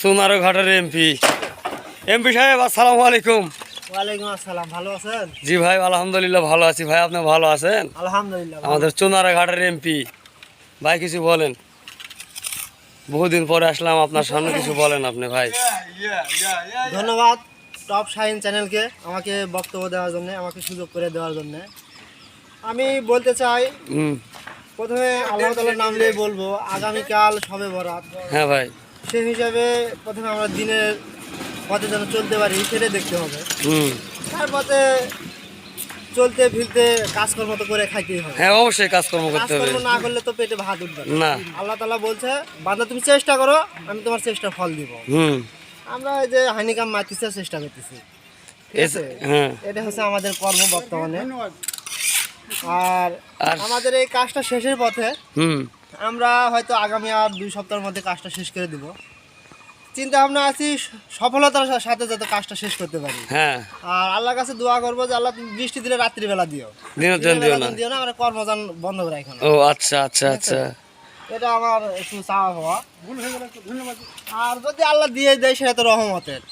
সোনারো ঘাটের MP MP সাহেব আসসালামু আলাইকুম। ওয়ালাইকুম আসসালাম ভালো আছেন? জি ভাই আলহামদুলিল্লাহ ভালো আছি। ভাই আপনি ভালো আছেন? আলহামদুলিল্লাহ আমাদের চুনারা ঘাটের এমপি ভাই কিছু বলেন। বহুদিন পরে আসলাম আপনার সামনে কিছু বলেন আপনি ভাই। ধন্যবাদ টপ শাইন চ্যানেলকে আমাকে বক্তব্য দেওয়ার জন্য আমাকে সুযোগ করে দেওয়ার জন্য। আমি বলতে চাই প্রথমে আল্লাহ তালার নাম নিয়ে বলব আগামীকাল সবে বরাত। হ্যাঁ ভাই। সেই হিসাবে প্রথমে আমরা দিনের পথে যেন চলতে পারি সেটাই দেখতে হবে। হুম। তার পথে চলতে ফিরতে কাজকর্ম তো করে খাইতেই হবে। হ্যাঁ অবশ্যই কাজকর্ম করতে হবে। না করলে তো পেটে ভাত উঠবে না। না। আল্লাহ তালা বলছে বান্দা তুমি চেষ্টা করো আমি তোমার চেষ্টা ফল দিব। হুম। আমরা এই যে হানিকাম মাতিতে চেষ্টা করতেছি। ঠিক আছে? হ্যাঁ। এটা হচ্ছে আমাদের কর্ম বর্তমানে। আর আর- আমাদের এই কাজটা শেষের পথে হুম। আমরা হয়তো আগামী আর দুই সপ্তাহের মধ্যে কাজটা শেষ করে দিব। চিন্তা ভাবনা আছি সফলতার সাথে যাতে কাজটা শেষ করতে পারি। হ্যাঁ। আর আল্লাহর কাছে দোয়া করব যে আল্লাহ তুমি বৃষ্টি দিলে রাত্রিবেলা দিও। দিও বেলা না। দিও না আমরা কর্মযান বন্ধ করে এখন। ও আচ্ছা আচ্ছা আচ্ছা। এটা আমার একটু চাওয়া পাওয়া আর যদি আল্লাহ দিয়ে দেয় সেটা তো রহমতের।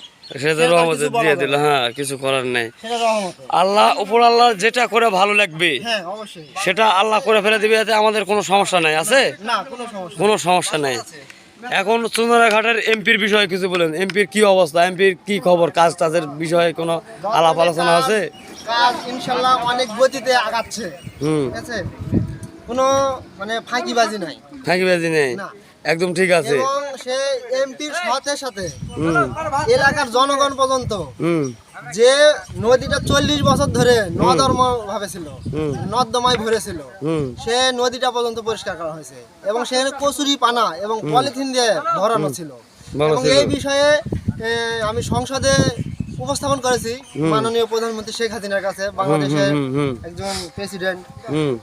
সেটা রহমতে দিয়ে দিল হ্যাঁ কিছু করার নেই। আল্লাহ উপর আল্লাহ যেটা করে ভালো লাগবে হ্যাঁ সেটা আল্লাহ করে ফেলে দিবে এতে আমাদের কোনো সমস্যা নাই আছে? কোনো সমস্যা নাই। এখন চুনারাঘাটের এমপির বিষয়ে কিছু বলেন। এমপির কি অবস্থা? এমপির কি খবর? কাজ টাজের বিষয়ে কোনো আলাপ আলোচনা আছে? কাজ ইনশাল্লাহ অনেক গতিতে আগাচ্ছে। হুম। কোনো মানে ফাঁকিবাজি নাই। থাকি বেজি নেই। একদম ঠিক আছে। এবং সে এমপির সাথে সাথে এলাকার জনগণ পর্যন্ত যে নদীটা চল্লিশ বছর ধরে নদর্ম ভাবে ছিল হুম। নর্দমায় ভরেছিল হুম। সে নদীটা পর্যন্ত পরিষ্কার করা হয়েছে এবং সেখানে কচুরি পানা এবং পলিথিন দিয়ে ভরানো ছিল। এবং এই বিষয়ে আমি সংসদে উপস্থাপন করেছি মাননীয় প্রধানমন্ত্রী শেখ হাসিনার কাছে বাংলাদেশের একজন প্রেসিডেন্ট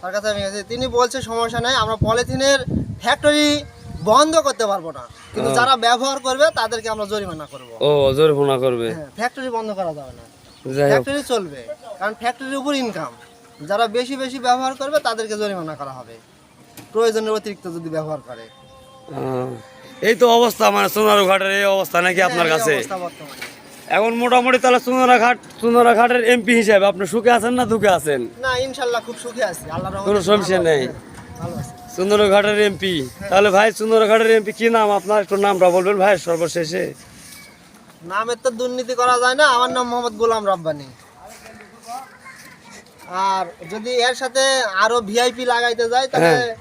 তার কাছে আমি তিনি বলছে সমস্যা নাই আমরা পলিথিনের ফ্যাক্টরি বন্ধ করতে পারব না। কিন্তু যারা ব্যবহার করবে তাদেরকে আমরা জরিমানা করব। ও জরিমানা করবে। হ্যাঁ ফ্যাক্টরি বন্ধ করা যাবে না। ফ্যাক্টরি চলবে। কারণ ফ্যাক্টরির উপর ইনকাম যারা বেশি বেশি ব্যবহার করবে তাদেরকে জরিমানা করা হবে। প্রয়োজনের অতিরিক্ত যদি ব্যবহার করে। এই তো অবস্থা মানে সোনারু ঘাটের এই অবস্থা নাকি আপনার হ্যাঁ, কাছে? এখন মোটামুটি তাহলে সোনারা ঘাট সোনারা ঘাটের এমপি হিসাবে আপনি সুখে আছেন না দুঃখে আছেন? না ইনশাল্লাহ খুব সুখে আছি। আল্লাহ কোনো সমস্যা নেই। ভালো আছি। সুন্দর ঘাটের এমপি তাহলে ভাই সুন্দর ঘাটের এমপি কি নাম? আপনার একটু নামটা বলবেন ভাই সর্বশেষে। নামের তো দুর্নীতি করা যায় না। আমার নাম মোহাম্মদ গোলাম রাব্বানি। আর যদি এর সাথে আরও ভিআইপি লাগাইতে যায় তাহলে হ্যাঁ।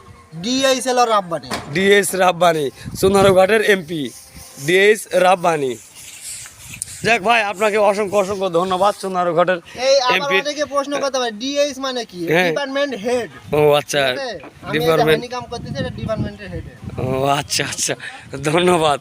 ডিএইচএল রাব্বানি ডিএস রাব্বানি সুন্দর ঘাটের এমপি ডিএস রাব্বানি যাক ভাই আপনাকে অসংখ্য অসংখ্য ধন্যবাদ সুন্দর ঘটের এই এমপি প্রশ্ন করতে পারি ডিএস মানে কি? হ্যাঁ। ডিপার্টমেন্ট হেড ও আচ্ছা। ডিপার্টমেন্ট কাম করতেছে এটা ডিপার্টমেন্টের হেড ও আচ্ছা আচ্ছা। ধন্যবাদ।